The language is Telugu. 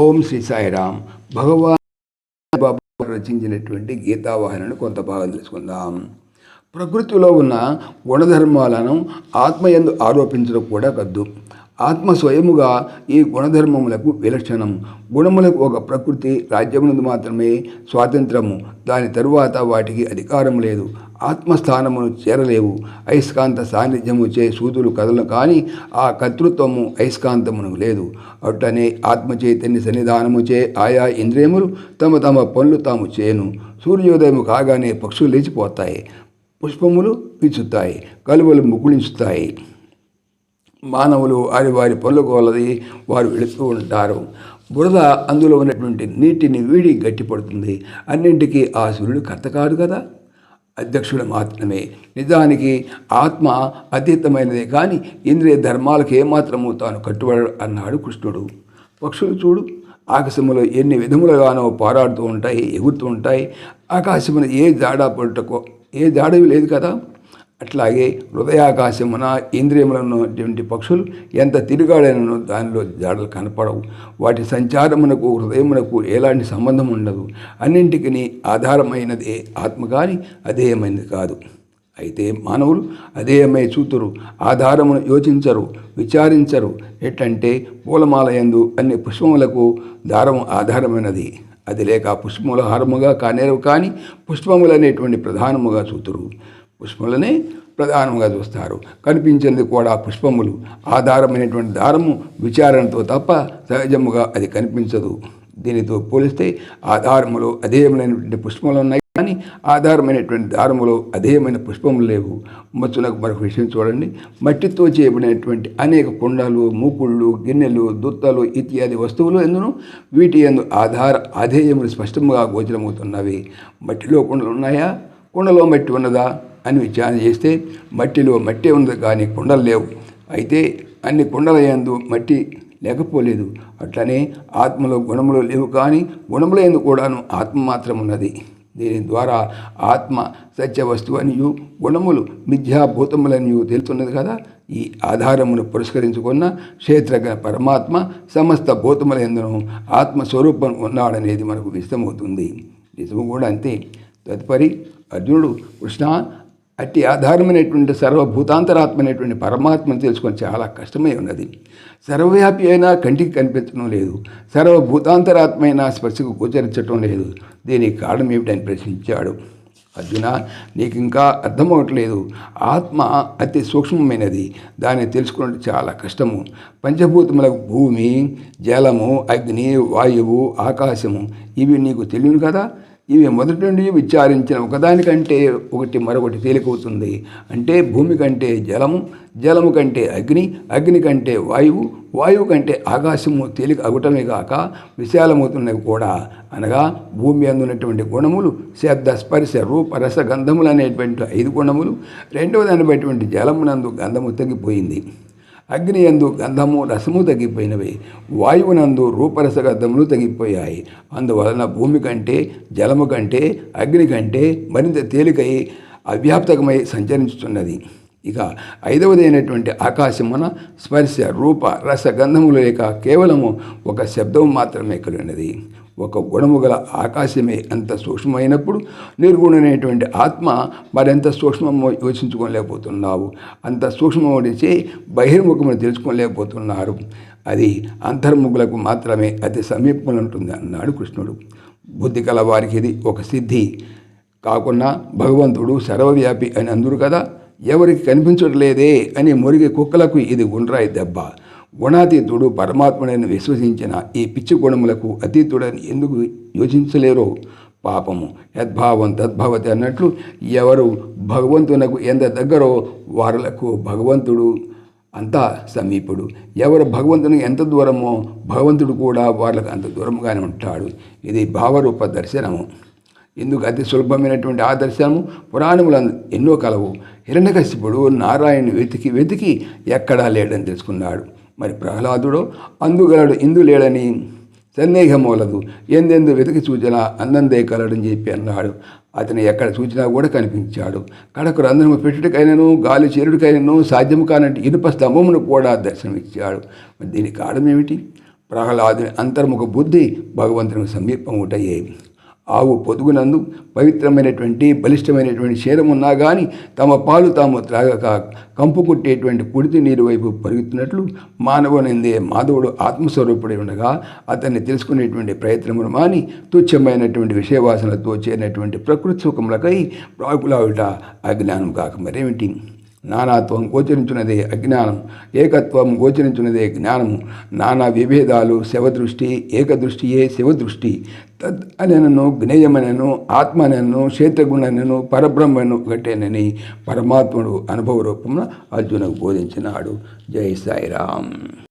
ఓం శ్రీ సాయిరామ్. భగవాన్ బాబు రచించినటువంటి గీతావాహనను కొంత భాగం తెలుసుకుందాం. ప్రకృతిలో ఉన్న గుణధర్మాలను ఆత్మయందు ఆరోపించడం కూడా కద్దు ఆత్మ స్వయముగా ఈ గుణధర్మములకు విలక్షణం. గుణములకు ఒక ప్రకృతి రాజ్యమునందు మాత్రమే స్వాతంత్రము. దాని తరువాత వాటికి అధికారం లేదు. ఆత్మస్థానమును చేరలేవు. అయస్కాంత సాన్నిధ్యము చే సూదులు కదలు కానీ ఆ కర్తృత్వము అయస్కాంతమును లేదు. అట్లనే ఆత్మచైతన్య సన్నిధానము చే ఆయా ఇంద్రియములు తమ తమ పనులు తాము చేయను. సూర్యోదయం కాగానే పక్షులు లేచిపోతాయి. పుష్పములు పిచ్చుతాయి కలువలు ముకుళించుతాయి. మానవులు వారి వారి పనుల కొలది వారు వెళుతూ ఉంటారు. బురద అందులో ఉన్నటువంటి నీటిని వీడి గట్టిపడుతుంది. అన్నింటికీ ఆ సూర్యుడు కర్త కాదు కదా? అధ్యక్షుడు మాత్రమే. నిజానికి ఆత్మ అతీతమైనదే కానీ ఇంద్రియ ధర్మాలకు ఏమాత్రము తాను కట్టుబడు అన్నాడు కృష్ణుడు. పక్షులు చూడు ఆకాశములో ఎన్ని విధములుగానో పారాడుతూ ఉంటాయి ఎగురుతూ ఉంటాయి. ఆకాశమున ఏ జాడ పడుటకో ఏ జాడవి లేదు కదా? అట్లాగే హృదయాకాశమున ఇంద్రియములన్నటువంటి పక్షులు ఎంత తిరిగాడైన దానిలో జాడలు కనపడవు. వాటి సంచారమునకు హృదయమునకు ఎలాంటి సంబంధం ఉండదు. అన్నింటికి ఆధారమైనదే ఆత్మ కానీ అధేయమైనది కాదు. అయితే మానవులు అధేయమై చూతురు ఆధారమును యోచించరు విచారించరు. ఎట్టంటే పూలమాలయందు అన్ని పుష్పములకు దారము ఆధారమైనది. అది లేక పుష్పముల హారముగా కానేరవు కానీ పుష్పములు అనేటువంటి ప్రధానముగా చూతురు. పుష్పములని ప్రధానంగా చూస్తారు. కనిపించేది కూడా పుష్పములు. ఆధారమైనటువంటి దారము విచారణతో తప్ప సహజముగా అది కనిపించదు. దీనితో పోలిస్తే ఆధారములో అధేయమైనటువంటి పుష్పములు ఉన్నాయి కానీ ఆధారమైనటువంటి దారములో అధేయమైన పుష్పములు లేవు. మచ్చునకు మరొక విషయం చూడండి. మట్టితో చేయబడినటువంటి అనేక కుండలు మూకుళ్ళు గిన్నెలు దుత్తలు ఇత్యాది వస్తువులు ఎందును? వీటి ఎందు ఆధార అధేయములు స్పష్టముగా గోచరమవుతున్నవి. మట్టిలో కుండలు ఉన్నాయా? కుండలో మట్టి ఉన్నదా? అని విచారణ చేస్తే మట్టిలో మట్టి ఉన్నది కానీ కుండలు లేవు. అయితే అన్ని కుండలయందు మట్టి లేకపోలేదు. అట్లనే ఆత్మలో గుణములు లేవు కానీ గుణముల ఎందు కూడాను ఆత్మ మాత్రం ఉన్నది. దీని ద్వారా ఆత్మ సత్య వస్తువు అనియు గుణములు మిథ్యాభూతములనియు తెలుస్తున్నది కదా. ఈ ఆధారమును పురస్కరించుకున్న క్షేత్రజ్ఞ పరమాత్మ సమస్త భూతముల ఎందును ఆత్మస్వరూపం ఉన్నాడనేది మనకు విషమవుతుంది నిజము కూడా అంతే. తదుపరి అర్జునుడు కృష్ణ అట్టి ఆధారమైనటువంటి సర్వభూతాంతరాత్మైనటువంటి పరమాత్మను తెలుసుకొని చాలా కష్టమై ఉన్నది. సర్వవ్యాపి అయినా కంటికి కనిపించడం లేదు. సర్వభూతాంతరాత్మైన స్పర్శకు గోచరించడం లేదు. దీనికి కారణం ఏమిటని ప్రశ్నించాడు. అర్జున నీకు ఇంకా అర్థమవట్లేదు. ఆత్మ అతి సూక్ష్మమైనది. దాన్ని తెలుసుకోవడం చాలా కష్టము. పంచభూతములకు భూమి జలము అగ్ని వాయువు ఆకాశము ఇవి నీకు తెలియను కదా? ఇవి మొదటి నుండి విచారించిన ఒకదానికంటే ఒకటి మరొకటి తేలికవుతుంది. అంటే భూమి కంటే జలము జలము కంటే అగ్ని అగ్ని కంటే వాయువు వాయువు కంటే ఆకాశము తేలిక అగుటమే కాక విశాలమవుతున్నవి కూడా. అనగా భూమి అందున్నటువంటి గుణములు శబ్ద స్పర్శ రూప రస గంధములు అనేటువంటి ఐదు గుణములు రెండవది అనేటువంటి జలమునందు గంధము తగ్గిపోయింది అగ్ని యందు గంధము రసము తగ్గిపోయినవి. వాయువునందు రూపరస గంధములు తగ్గిపోయాయి. అందువలన భూమి కంటే జలము కంటే అగ్ని కంటే మరింత తేలికై అవ్యాప్తకమై సంచరించుతున్నది ఇక ఐదవది అయినటువంటి ఆకాశమున స్పర్శ రూప రస గంధములు లేక కేవలము ఒక శబ్దం మాత్రమే కలిగినది. ఒక గుణము గల ఆకాశమే అంత సూక్ష్మమైనప్పుడు నిర్గుణమైనటువంటి ఆత్మ మరెంత సూక్ష్మమో యోచించుకోలేకపోతున్నావు. అంత సూక్ష్మడిచే బహిర్ముఖమును తెలుసుకోలేకపోతున్నారు అది అంతర్ముఖులకు మాత్రమే అతి సమీపంలో ఉంటుంది అన్నాడు కృష్ణుడు. బుద్ధి కల వారికి ఇది ఒక సిద్ధి. కాకుండా భగవంతుడు సర్వవ్యాపి అని అందరు కదా ఎవరికి కనిపించట్లేదే అని మురిగి కుక్కలకు ఇది గుండ్రాయి దెబ్బ. గుణాతీతుడు పరమాత్ముడని విశ్వసించిన ఈ పిచ్చి గుణములకు అతీతుడని ఎందుకు యోచించలేరో? పాపము. యద్భావం తద్భవతి అన్నట్లు ఎవరు భగవంతునకు ఎంత దగ్గరో వారులకు భగవంతుడు అంతా సమీపుడు. ఎవరు భగవంతునికి ఎంత దూరమో భగవంతుడు కూడా వాళ్ళకు అంత దూరంగానే ఉంటాడు. ఇది భావరూప దర్శనము. ఇందుకు అతి సులభమైనటువంటి ఆ దర్శనము పురాణములు ఎన్నో కలవు. హిరణ్యకశిపుడు నారాయణుని వెతికి వెతికి ఎక్కడా లేడని తెలుసుకున్నాడు. మరి ప్రహ్లాదుడు అందుగలడు ఇందు లేడని సందేహమోలదు ఎందెందు వెతికి సూచన అందందే కలడని చెప్పి అన్నాడు. అతను ఎక్కడ చూచినా కూడా కనిపించాడు. కడకు రంధ్రము పెట్టుడికైనను గాలి చేరుడికైనను సాధ్యము కానట్టు ఇనుప స్తంభమును కూడా దర్శనమిచ్చాడు. దీని కారణం ఏమిటి? ప్రహ్లాదుని అంతర్ముఖ బుద్ధి భగవంతునికి సమీపం ఉంటాయి ఆవు పొదుగునందు పవిత్రమైనటువంటి బలిష్టమైనటువంటి శరీరం ఉన్నా కానీ తమ పాలు తాము త్రాగక కంపు కొట్టేటువంటి కుడితి నీరు వైపు పరుగుతున్నట్లు మానవునిందే మాధవుడు ఆత్మస్వరూపుడై ఉండగా అతన్ని తెలుసుకునేటువంటి ప్రయత్నమును మాని తుచ్చమైనటువంటి విషయవాసనలతో చేరినటువంటి ప్రకృతి సుఖములకై ప్రాకులావిట అజ్ఞానం కాక మరేమిటి? నానాత్వం గోచరించున్నదే అజ్ఞానం ఏకత్వం గోచరించున్నదే జ్ఞానము. నానా విభేదాలు శవదృష్టి ఏకదృష్టియే శివదృష్టి. తద్ అనెనను జ్ఞేయమనను ఆత్మనను క్షేత్రగుణనను పరబ్రహ్మను ఒకటేనని పరమాత్ముడు అనుభవ రూపంలో అర్జునకు బోధించినాడు. జై సాయిరామ్.